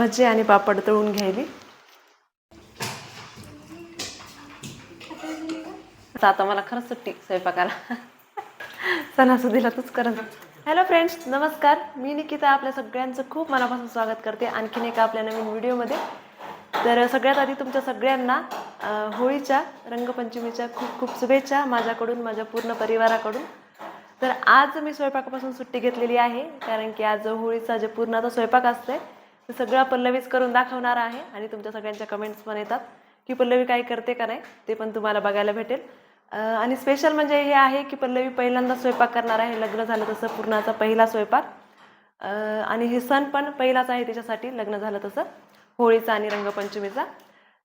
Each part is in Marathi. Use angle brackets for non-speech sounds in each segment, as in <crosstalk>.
भजी आणि पापड तळून घ्यायली. आता आता मला खरंच सुट्टी स्वयंपाकाला. सणासुदीला तूच करत हॅलो फ्रेंड्स नमस्कार. मी निकिता आपल्या सगळ्यांचं खूप मनापासून स्वागत करते आणखीन एका आपल्या नवीन व्हिडिओमध्ये. तर सगळ्यात आधी तुमच्या सगळ्यांना होळीच्या रंगपंचमीच्या खूप खूप शुभेच्छा माझ्याकडून माझ्या पूर्ण परिवाराकडून. तर आज मी स्वयंपाकापासून सुट्टी घेतलेली आहे कारण की आज होळीचा जे पूर्ण आता स्वयंपाक असते ते सगळं पल्लवीच करून दाखवणार आहे आणि तुमच्या सगळ्यांच्या कमेंट्स पण येतात की पल्लवी काय करते का नाही ते पण तुम्हाला बघायला भेटेल. आणि स्पेशल म्हणजे हे आहे की पल्लवी पहिल्यांदा स्वयंपाक करणार आहे. लग्न झालं तसं पूर्णाचा पहिला स्वयंपाक. आणि हे सण पण पहिलाच आहे त्याच्यासाठी लग्न झालं तसं होळीचा आणि रंगपंचमीचा.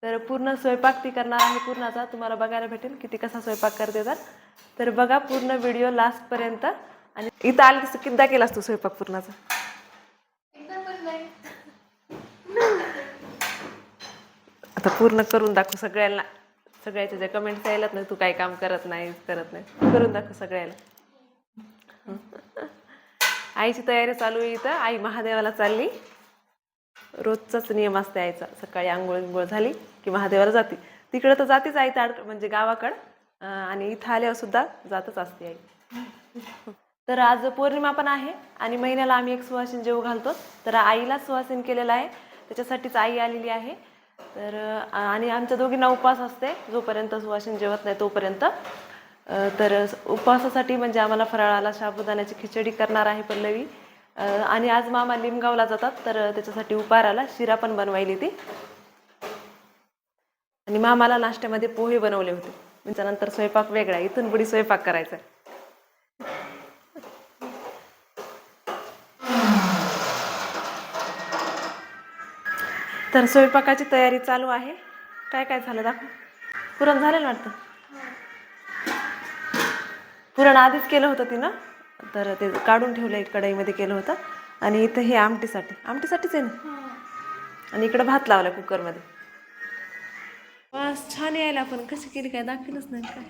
तर पूर्ण स्वयंपाक ती करणार आहे पूर्णाचा तुम्हाला बघायला भेटेल की ती कसा स्वयंपाक करते तर. तर बघा पूर्ण व्हिडिओ लास्टपर्यंत आणि इथं आली तसं किद्दा केलास तू स्वयंपाक पूर्णाचा? आता पूर्ण करून दाखवू सगळ्यांना. सगळ्याच्या ज्या कमेंट्स यायलात ना तू काय काम करत नाही करत नाही करून दाखव सगळ्याला <laughs> आईची तयारी चालू आहे इथं. आई महादेवाला चालली. रोजचाच नियम असते आईचा. सकाळी आंघोळ बिंघोळ झाली की महादेवाला जाते. तिकडं तर जातेच आई ताड म्हणजे गावाकडं. आणि इथं आल्यावर सुद्धा जातच असते आई. तर आज पौर्णिमा पण आहे आणि महिन्याला आम्ही एक सुवासिन जेव घालतो. तर आईला सुवासिन केलेलं आहे. त्याच्यासाठीच आई आलेली आहे. तर आणि आमच्या दोघींना उपवास असते जोपर्यंत सुवासिन जेवत नाही तोपर्यंत. तर उपवासासाठी म्हणजे आम्हाला फराळाला साबुदाण्याची खिचडी करणार आहे पल्लवी. आणि आज मामा लिमगावला जातात तर त्याच्यासाठी उपाराला शिरा पण बनवायली ती आणि मामाला नाश्त्यामध्ये पोहे बनवले होते. त्याच्यानंतर स्वयंपाक वेगळा इथून पुढे स्वयंपाक करायचा तर स्वयंपाकाची तयारी चालू आहे. काय काय झालं दाखव. पुरण झालं ना वाटतं? पुरण आधीच केलं होतं तिनं. तर ते काढून ठेवलं एक कढईमध्ये केलं होतं. आणि इथं हे आमटीसाठी. आमटीसाठीच आहे ना? आणि इकडं भात लावला कुकरमध्ये वास छान यायला पण. कशी केली काय दाखवलंच नाही काय?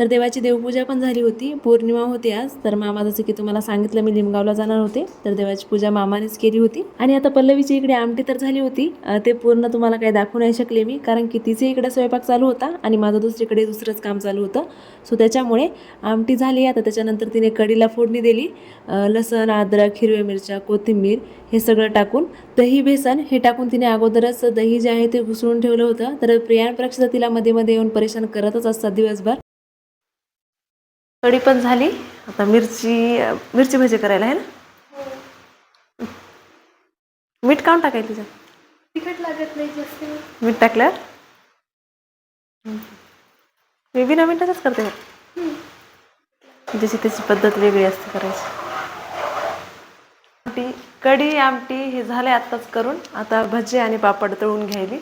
तर देवाची देवपूजा पण झाली होती. पौर्णिमा होती आज. तर मामा जसं की तुम्हाला सांगितलं मी लिमगावला जाणार होते. तर देवाची पूजा मामानेच केली होती. आणि आता पल्लवीची इकडे आमटी तर झाली होती. ते पूर्ण तुम्हाला काही दाखवू नाही शकले मी. कारण की तिचे इकडे स्वयंपाक चालू होता आणि माझं दुसरीकडे दुसरंच काम चालू होतं. सो त्याच्यामुळे आमटी झाली. आता त्याच्यानंतर तिने कढीला फोडणी दिली. लसण अद्रक हिरव्या मिरच्या कोथिंबीर हे सगळं टाकून दही बेसन हे टाकून तिने अगोदरच दही जे आहे ते घुसळून ठेवलं होतं. तर प्रियान प्रक्षता तिला मध्ये मध्ये येऊन परेशान करतच असतात दिवसभर. कढी पण झाली. आता मिरची मिरची भजी करायला आहे ना? मीठ काऊन टाकायला तिच्यात तिखट लागत नाही जास्त. मीठ टाकल्यावर? मी बिना मिठातच करते मग ज्याची त्याची पद्धत वेगळी असते करायची. आमटी कढी आमटी हे झाले आत्ताच करून. आता भजी आणि पापड तळून घ्यायली.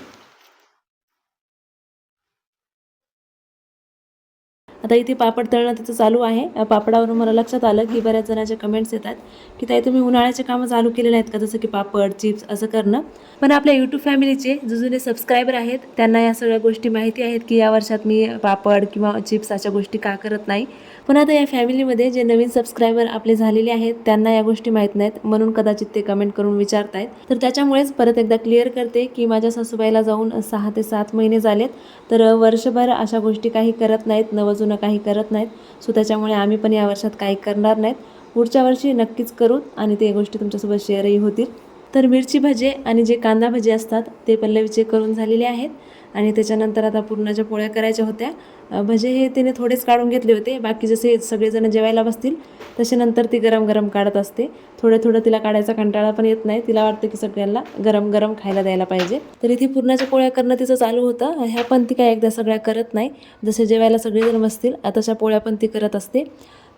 आता इथे पापड तळणं तिचं चालू आहे. पापडावरून मला लक्षात आलं की बऱ्याच जणांचे कमेंट्स येतात की ताई तुम्ही उन्हाळ्याचे कामं चालू केलेले आहेत का? जसं की पापड चिप्स असं करणं. पण आपल्या यूट्यूब फॅमिलीचे जो जुने सबस्क्रायबर आहेत त्यांना या सगळ्या गोष्टी माहिती आहेत की या वर्षात मी पापड किंवा चिप्स अशा गोष्टी का करत नाही? पण आता या फॅमिलीमध्ये जे नवीन सबस्क्रायबर आपले झालेले आहेत त्यांना या गोष्टी माहीत नाहीत. म्हणून कदाचित ते कमेंट करून विचारतायत. तर त्याच्यामुळेच परत एकदा क्लिअर करते की माझ्या सासूबाईला जाऊन सहा ते सात महिने झालेत. तर वर्षभर अशा गोष्टी काही करत नाहीत. नवजून काही करत नाहीत. सो त्याच्यामुळे आम्ही पण या वर्षात काही करणार नाहीत. पुढच्या वर्षी नक्कीच करू आणि ते गोष्टी तुमच्यासोबत शेअरही होतील. तर मिरची भजे आणि जे कांदा भजे असतात ते पल्लवीचे करून झालेले आहेत. आणि त्याच्यानंतर आता पुरणाच्या पोळ्या करायच्या होत्या भजे हे तिने थोडेच काढून घेतले होते. बाकी जसे सगळेजण जेवायला बसतील तसे नंतर ती गरम गरम काढत असते. थोडं थोडं तिला काढायचा कंटाळा पण येत नाही. तिला वाटतं की सगळ्यांना गरम गरम खायला द्यायला पाहिजे. तर इथे पुरणाच्या पोळ्या करणं तिचं चालू होतं. ह्या पण ती काय एकदा सगळ्या करत नाही. जसे जेवायला सगळेजण बसतील तशा पोळ्या पण ती करत असते.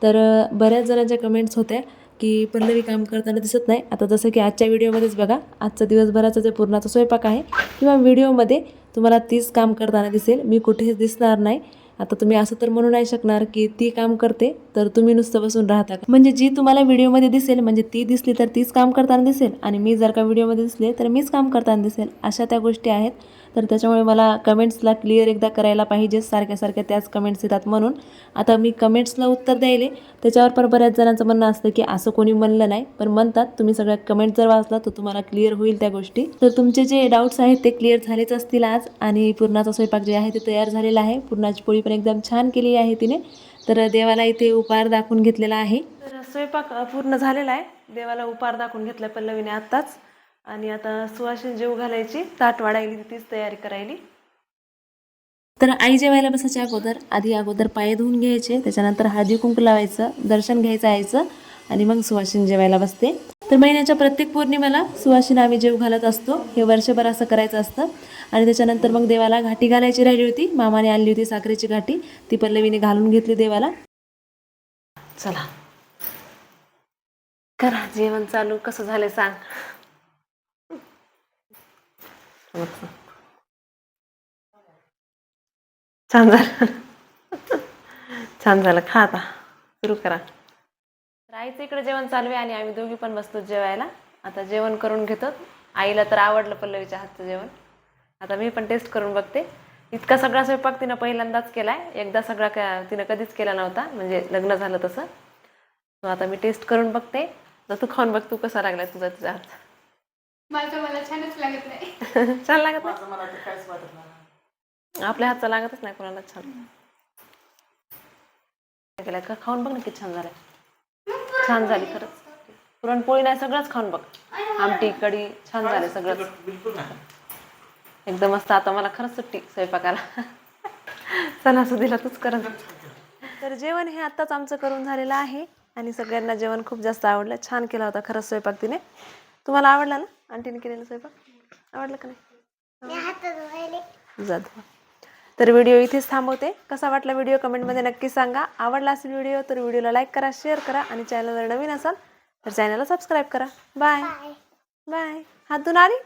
तर बऱ्याच जणांच्या कमेंट्स होत्या की पल्लवी काम करताना दिसत नाही. आता जसं की आजच्या व्हिडिओमध्येच बघा आजचा दिवसभराचा जे पूर्णाचा स्वयंपाक आहे किंवा व्हिडिओमध्ये तुम्हाला तीच काम करताना दिसेल. मी कुठेच दिसणार नाही. आता तुम्ही असं तर म्हणू नाही शकणार की ती काम करते तर तुम्ही नुसतं बसून राहता का? म्हणजे जी तुम्हाला व्हिडिओमध्ये दिसेल म्हणजे ती दिसली तर तीच काम करताना दिसेल. आणि मी जर का व्हिडिओमध्ये दिसले तर मीच काम करताना दिसेल. अशा त्या गोष्टी आहेत. तर त्याच्यामुळे मला कमेंट्सला क्लिअर एकदा करायला पाहिजे. सारख्या सारख्या त्याच कमेंट्स येतात म्हणून. आता मी कमेंट्सला उत्तर द्यायले. त्याच्यावर पण बऱ्याच जणांचं म्हणणं असतं की असं कोणी म्हणलं नाही. पण म्हणतात तुम्ही सगळ्या कमेंट जर वाचला तर तुम्हाला क्लिअर होईल त्या गोष्टी. तर तुमचे जे डाऊट्स आहेत ते क्लिअर झालेच असतील आज. आणि पूर्णाचा स्वयंपाक जे आहे ते तयार झालेला आहे. पूर्णाची पोळी पण एकदम छान केली आहे तिने. तर देवाला इथे उपहार दाखवून घेतलेला आहे. तर स्वयंपाक पूर्ण झालेला आहे. देवाला उपहार दाखवून घेतला पल्लवीने आत्ताच. आणि आता सुवासिन जेव घालायची ताट वाढायली तीच तयारी करायली. तर आई जेवायला बसायच्या अगोदर आधी अगोदर पाय धुवून घ्यायचे त्याच्यानंतर हळदी कुंकू लावायचं दर्शन घ्यायचं यायचं आणि मग सुवासिन जेवायला बसते. तर महिन्याच्या प्रत्येक पौर्णिमेला सुवासिन आम्ही जेव घालत असतो. हे वर्षभर असं करायचं असतं. आणि त्याच्यानंतर मग देवाला घाटी घालायची राहिली होती. मामाने आणली होती साखरेची घाटी. ती पल्लवीने घालून घेतली देवाला. चला. करा जेवण चालू. कसं झालं सांग. छान झालं. छान झालं. खा आता. सुरू करा. तर आईचं इकडे जेवण चालू आहे आणि आम्ही दोघी पण बसतो जेवायला. आता जेवण करून घेतो. आईला तर आवडलं पल्लवीच्या हातचं जेवण. आता मी पण टेस्ट करून बघते. इतका सगळा स्वयंपाक तिनं पहिल्यांदाच केला आहे एकदा सगळा तिनं कधीच केला नव्हता. म्हणजे लग्न झालं तसं. आता मी टेस्ट करून बघते. तर तू खाऊन बघ तू कसा लागला तुझा तुझा हात माझं मला छानच लागत नाही. <laughs> छान लागत नाही? आपल्या हातचा लागतच नाही कोणाला छान. का खाऊन बघ ना किती छान झालंय. छान झाली खरंच. पुरणपोळी नाही सगळंच खाऊन बघ. आमटी कढी छान झाले सगळंच. एकदम मस्त आता मला खरंच सुट्टी स्वयंपाकाला. <laughs> सणासुदीला तूच करत तर जेवण हे आत्ताच आमचं करून झालेलं आहे. आणि सगळ्यांना जेवण खूप जास्त आवडलं. छान केला होता खरंच स्वयंपाक तिने. तुम्हाला आवडला ना? आंटीने केलेला स्वयंपाक? आवडलं का नाही? तर व्हिडिओ इथेच थांबवते. कसा वाटला व्हिडिओ कमेंटमध्ये नक्की सांगा. आवडला असेल व्हिडिओ तर व्हिडिओला लाईक करा शेअर करा आणि चॅनल जर नवीन असाल तर चॅनलला सबस्क्राईब करा. बाय. बाय. हात धुवून आली?